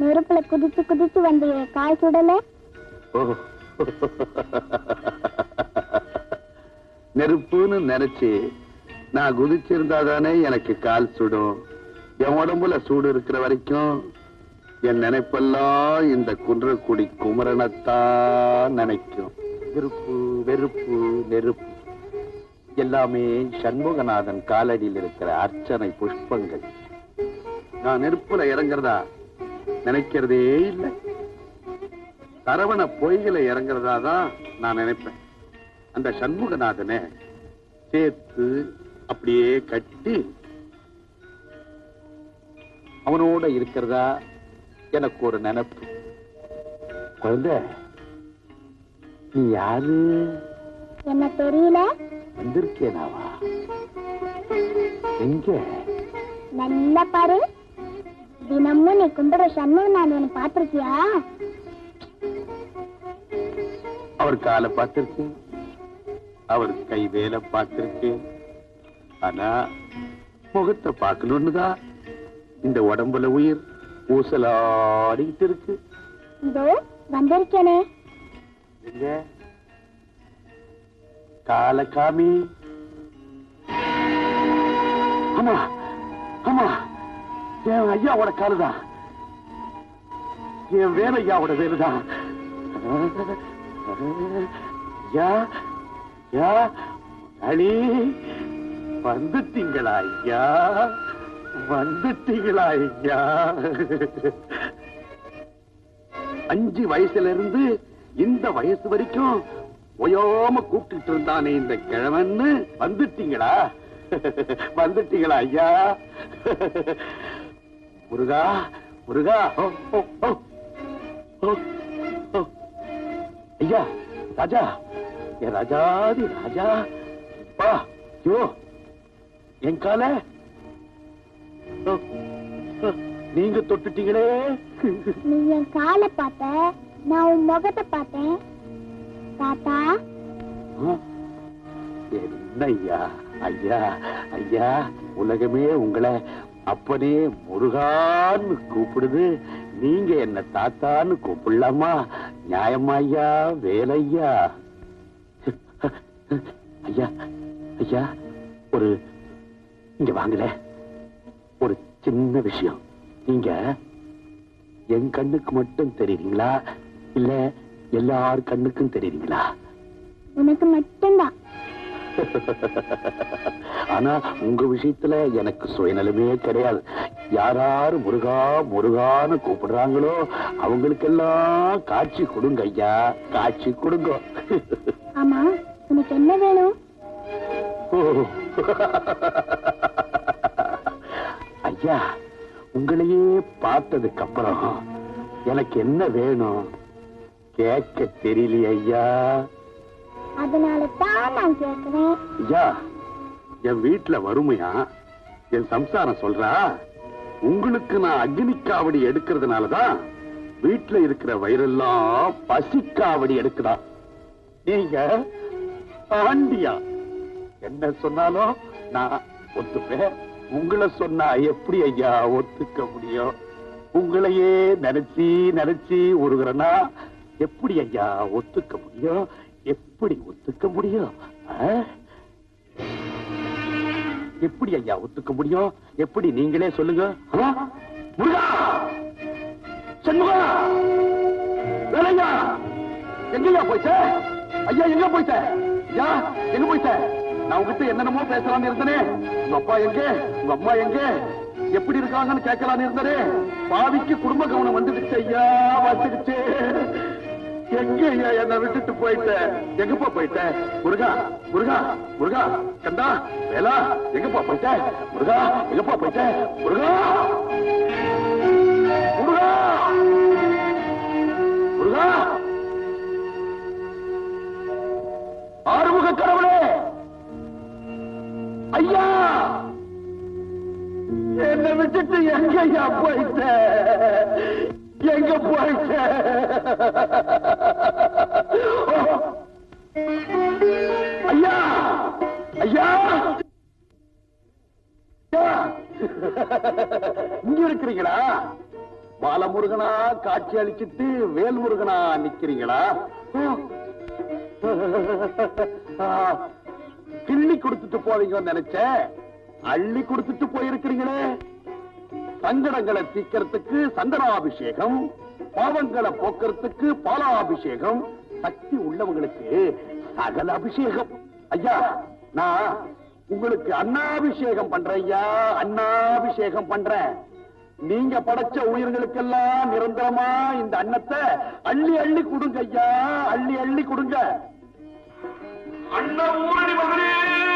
நெருப்புல குதிச்சு குதிச்சு வந்து கால் சுடல. நெருப்புன்னு நினைச்சு நான் குதிச்சிருந்தா தானே எனக்கு கால் சுடும். என் உடம்புல சூடு இருக்கிற வரைக்கும் என் நினைப்பெல்லாம் இந்த குன்றக்குடி குமரனைத்தான் நினைக்கும். விருப்பு வெறுப்பு நெருப்பு. எல்லாமே சண்முகநாதன் காலடியில் இருக்கிற அர்ச்சனை புஷ்பங்கள். நான் நெருப்புல இறங்குறதா? நினைக்கிறதே இல்லை. சரவண பொய்களை இறங்குறதா தான் நான் நினைப்பேன். அந்த சண்முகநாதனை சேர்த்து அப்படியே கட்டி அவனோட இருக்கிறதா எனக்கு ஒரு நினைப்பு. குழந்தை நீ யாரு? என்ன தெரியல? வந்திருக்கேனாவா? எங்க? நல்லா பாரு. தினமும் நீ கும்பிடுற சண்முகநாதன் பாத்திருக்கியா அவர் காலை பார்த்திருக்கேன். அவர் கை வேலை பார்த்திருக்கேன். ஆனா முகத்தை பார்க்கணும்னு தான் இந்த உடம்புல உயிர் ஊசலாடிக்கிட்டு இருக்கு. இதோ வந்திருக்கேனே. கால காமி ஆமா ஆமா என் ஐயாவோட காலுதான் என் வேற ஐயாவோட வேலுதான் ஐயா ஐயா அழி வந்துட்டீங்களா ஐயா? வந்துட்டீங்களா ஐயா? அஞ்சு வயசுல இருந்து இந்த வயசு வரைக்கும் ஒயோம கூப்பிட்டு இருந்தானே இந்த கிழவன்னு. வந்துட்டீங்களா? வந்துட்டீங்களா ஐயா? முருகா முருகா. ஐயா ராஜா. என் ராஜாதி ராஜா. பா யோ என் கால. நீங்க தொட்டுட்டீங்களே. நீ என் காலை பார்த்த நான் உன் முகத்தை பார்த்தேன். தாத்தா? என்ன ஐயா ஐயா ஐயா உலகமே உங்களை அப்பனே முருகான்னு கூப்பிடுது. நீங்க என்ன தாத்தான்னு கூப்பிடலாமா? நியாயமா ஐயா வேலையா ஐயா ஐயா ஒரு இங்க வாங்கல ஒரு சின்ன விஷயம். நீங்க என் கண்ணுக்கு மட்டும் தெரியுறீங்களா? இல்ல எல்லார் கண்ணுக்கும் தெரியுறீங்களா? உனக்கு மட்டும்தான். ஆனா உங்க விஷயத்துல எனக்கு சுயநலமே கிடையாது. யாராரு முருகா முருகான்னு கூப்பிடுறாங்களோ அவங்களுக்கெல்லாம் காட்சி கொடுங்க ஐயா. காட்சி கொடுங்க. ஆமா உனக்கு என்ன வேணும். ஐயா உங்களையே பார்த்ததுக்கு அப்புறம் எனக்கு என்ன வேணும்? கேட்க தெரியலையே ஐயா. அதனால தான் நான் கேட்கிறேன் ஐயா என் வீட்டுல வறுமையா? என் சம்சாரம் சொல்றா? உங்களுக்கு நான் அக்னி காவடி எடுக்கிறதுனாலதான் வீட்டுல இருக்கிற வயிறெல்லாம் பசிக்காவடி எடுக்குதா? நீங்க ஆண்டியா என்ன சொன்னாலும் நான் ஒத்துப்பேன். உங்களை சொன்னா எப்படி ஐயா ஒத்துக்க முடியும்? உங்களையே நினைச்சி நினைச்சி உருகிறனா எப்படி ஐயா ஒத்துக்க முடியும்? எப்படி ஒத்துக்க முடியும்? எப்படி ஐயா ஒத்துக்க முடியும்? எப்படி நீங்களே சொல்லுங்க? ஆ? முருகா! சண்முகா! வேலையா? எங்கய்யா போயிட்ட? ஐயா எங்க போயிட்ட? ஐயா எங்க போயிட்ட? நான் உங்ககிட்ட என்னென்னமோ பேசலாம்னு இருந்தனே. உங்க அப்பா எங்க? உங்க அம்மா எங்க? எப்படி இருக்காங்கன்னு கேட்கலான்னு இருந்தனே. பாவிக்கு குடும்ப கவனம் வந்துடுச்சு ஐயா வந்துடுச்சு. எங்க ஐயா என்ன விட்டுட்டு போயிட்ட? எங்கப்பா போயிட்ட? முருகா முருகா முருகா கண்டா வேலா எங்கப்பா போயிட்ட? முருகா எங்கப்பா போயிட்ட? முருகா! முருகா! முருகா! ஆறுமுக கடவுளே! ஐயா! என்னை விட்டுட்டு எங்க ஐயா போயிட்ட? எங்க போயிட்ட? ஐயா! ஐயா! இங்க இருக்கிறீங்களா? பாலமுருகனா காட்சி அளிச்சிட்டு வேல்முருகனா நிக்கிறீங்களா? கிள்ளி கொடுத்துட்டு போவீங்கன்னு நினைச்சேன். அள்ளி கொடுத்துட்டு போயிருக்கிறீங்களே. சங்கடங்களை தீக்கிறதுக்கு சந்தனாபிஷேகம் பாவங்களை போக்குறதுக்கு பாலாபிஷேகம் சக்தி உள்ளவங்களுக்கு சகல அபிஷேகம். ஐயா நான் உங்களுக்கு அண்ணாபிஷேகம் பண்றேன் ஐயா. அண்ணாபிஷேகம் பண்றேன். நீங்க படைச்ச உயிர்களுக்கெல்லாம் நிரந்தரமா இந்த அன்னத்தை அள்ளி அள்ளி கொடுங்க ஐயா. அள்ளி அள்ளி கொடுங்க. அண்ணன்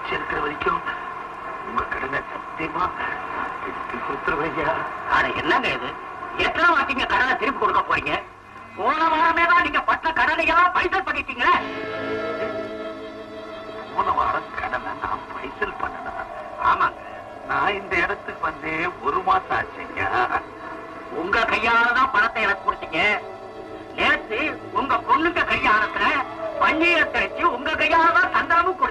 மூச்சு இருக்கிற வரைக்கும் உங்க கடனை சத்தியமா? திருப்பி கொடுத்துருவையா அட என்னங்க இது? எத்தனை வாட்டிங்க கடனை திருப்பி கொடுக்க போறீங்க? போன வாரமே தான் நீங்க பட்ட கடனையெல்லாம் பைசல் பண்ணிட்டீங்களே போன வாரம் கடனை நான் பைசல் பண்ணணும் ஆமாங்க. நான் இந்த இடத்துக்கு வந்தே ஒரு மாசம் ஆச்சுங்க. உங்க கையால தான் பணத்தை எனக்கு கொடுத்தீங்க. நேத்து உங்க பொண்ணுங்க கையாளத்துல பஞ்சீரத்தை வச்சு உங்க கையால தான் சந்தனமும் கொடுத்தீங்க.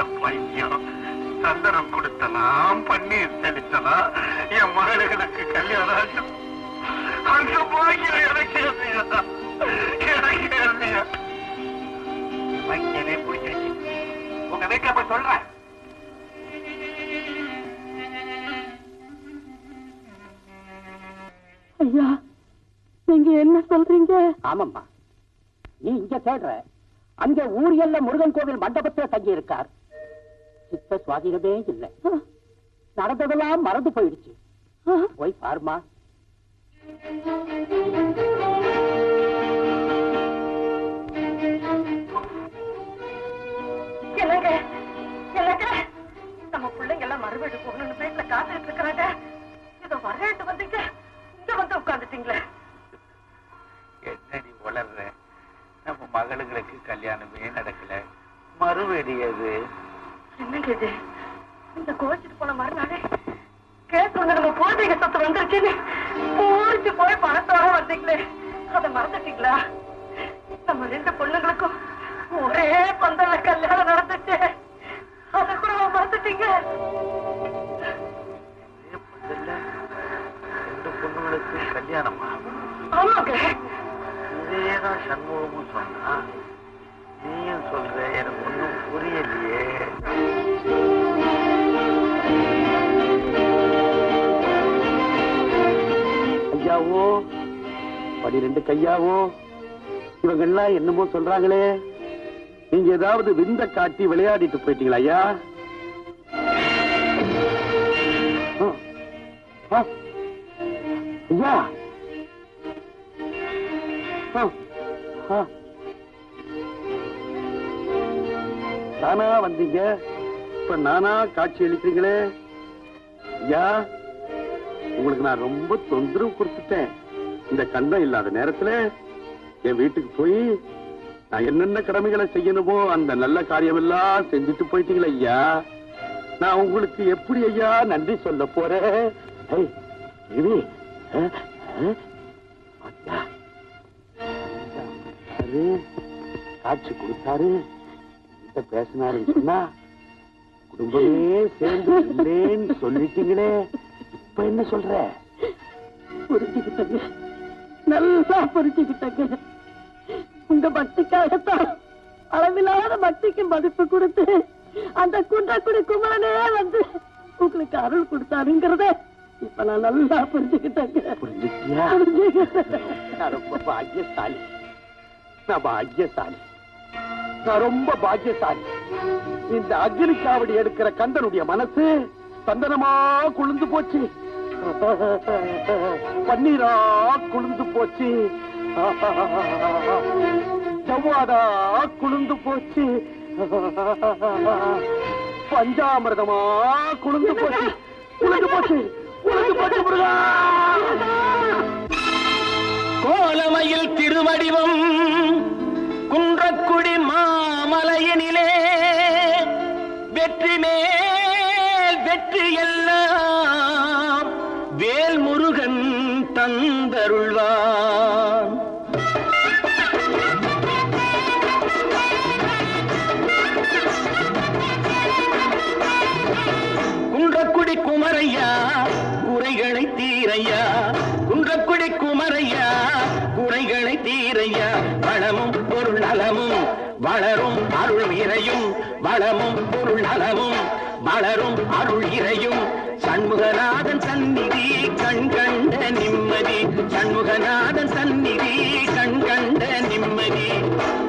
என் பைத்தியம். சந்தனம் கொடுத்தலாம் பன்னீர் தெளித்தலாம். என் மகளுக்கு கல்யாணம் ஆச்சு. அந்த பாக்கியம் எனக்கு எனக்கு இல்லையா? பிடிச்சிருச்சு. உங்க வீட்டுல போய் சொல்றேன். ஐயா நீங்க என்ன சொல்றீங்க? ஆமாம்மா. நீ இங்க தேடுற. அங்க ஊரியல்ல முருகன் கோவில் மண்டபத்துல தங்கி இருக்கார் சித்த சுவாதீனமே இல்லை. நடந்ததெல்லாம் மறந்து போயிடுச்சு. போய் பாருமா. என்னங்க? என்னங்க? நம்ம பிள்ளைங்க எல்லாம் மறுவீடு போகணும்னு வீட்டுல காத்துட்டு இருக்கிறாங்க. இது இந்த கோச்சிட்டு போன மறுநாளே கேட்டு வந்து நம்ம பூர்வீக சொத்து வந்துருச்சுன்னு பூரிச்சு போய் பணத்தோட வந்தீங்களே. அதை மறந்துட்டீங்களா? நம்ம ரெண்டு பொண்ணுங்களுக்கும் ஒரே பந்தல்ல கல்யாணம் நடந்துச்சு. ரெண்டு கையாவோ இவங்க எல்லாம் என்னமோ சொல்றாங்களே. நீங்க ஏதாவது விந்த காட்டி விளையாடிட்டு போயிட்டீங்களா ஐயா? ஐயா. தானா வந்தீங்க? இப்ப நானா காட்சி அளிக்கிறீங்களே? ஐயா உங்களுக்கு நான் ரொம்ப தொந்தரவு கொடுத்துட்டேன். இந்த கண்டம் இல்லாத நேரத்துல என் வீட்டுக்கு போய் நான் என்னென்ன கடமைகளை செய்யணுமோ அந்த நல்ல காரியம் எல்லாம் செஞ்சுட்டு போயிட்டீங்களே ஐயா. நான் உங்களுக்கு எப்படி ஐயா நன்றி சொல்ல போறேன்? காட்சி கொடுத்தாரு. கிட்ட பேசினாருன்னு சொன்னா குடும்பமே சேர்ந்து இல்லேன்னு சொல்லிட்டீங்களே. இப்ப என்ன சொல்ற? புரிஞ்சுக்கிட்டேன். நல்லா புரிஞ்சுக்கிட்டங்க. உங்க பக்திக்காகத்தான் அளவில்லாத பக்திக்கு மதிப்பு கொடுத்து அந்த குன்றக்குடி குமரனே வந்து உங்களுக்கு அருள் கொடுத்தாருங்கிறத இப்ப நான் நல்லா புரிஞ்சுக்கிட்டேங்க. புரிஞ்சுக்கியா நான் ரொம்ப பாக்கியசாலி. நான் பாக்கியசாலி. நான் ரொம்ப பாக்கியசாலி. இந்த அக்னி எடுக்கிற கந்தனுடைய மனசு சந்தனமா குளிர்ந்து போச்சு. பன்னீரா குளிர்ந்து போச்சு. ஜவ்வாதா குளிர்ந்து போச்சு. பஞ்சாமிரதமா குளிர்ந்து போச்சு. குளிர்ந்து போச்சு. குளிர்ந்து போச்சு முருகா. கோலமையில் திருவடிவம் குன்றக்குடி மாமலையினிலே வெற்றி மேல் வெற்றி எல்லாம் வளரும் அருள் இறையும் வளமும் பொருள் அளவும் வளரும் அருள் இறையும். சண்முகநாதன் சந்நிதி கண் கண்ட நிம்மதி. சண்முகநாதன் சந்நிதி கண் கண்ட நிம்மதி.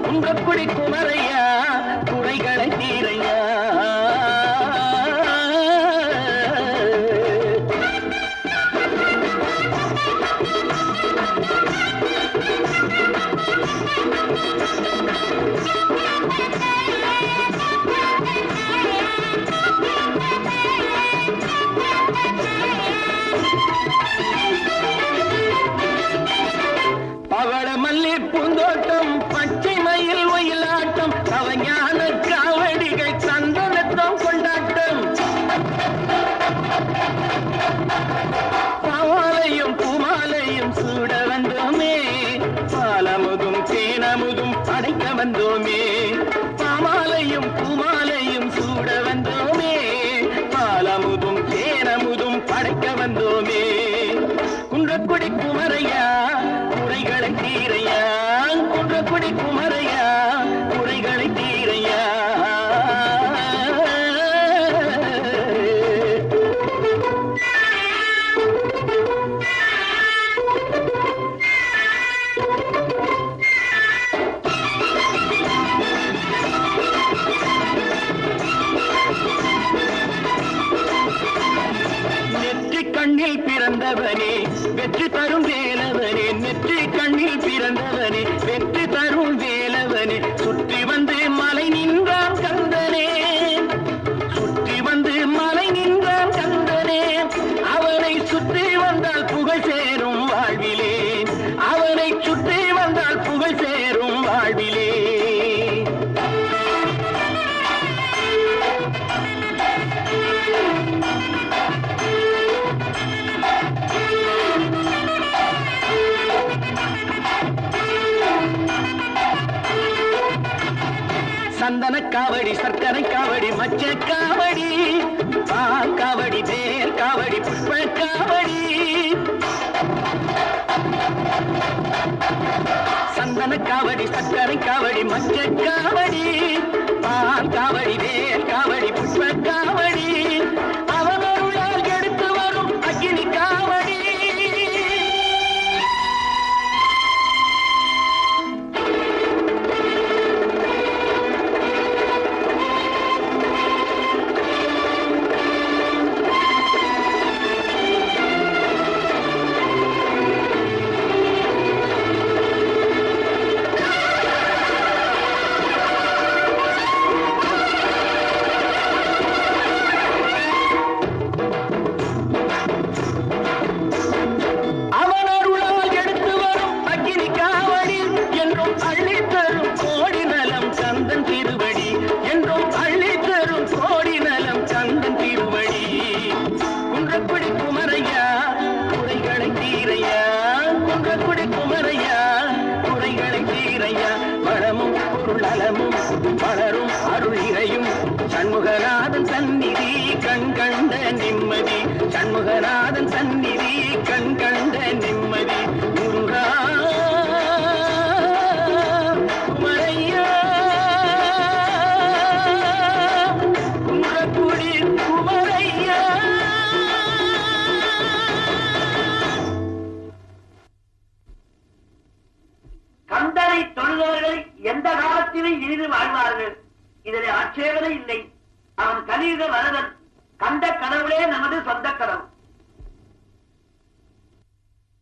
உங்க குடிக்கும் சந்தன காவடி சர்க்கரை காவடி மச்ச காவடி பால் காவடி தேர் காவடி புஷ்ப காவடி. சந்தன காவடி சர்க்கரை காவடி மச்ச காவடி பால் காவடி தேர் காவடி புஷ்ப காவடி.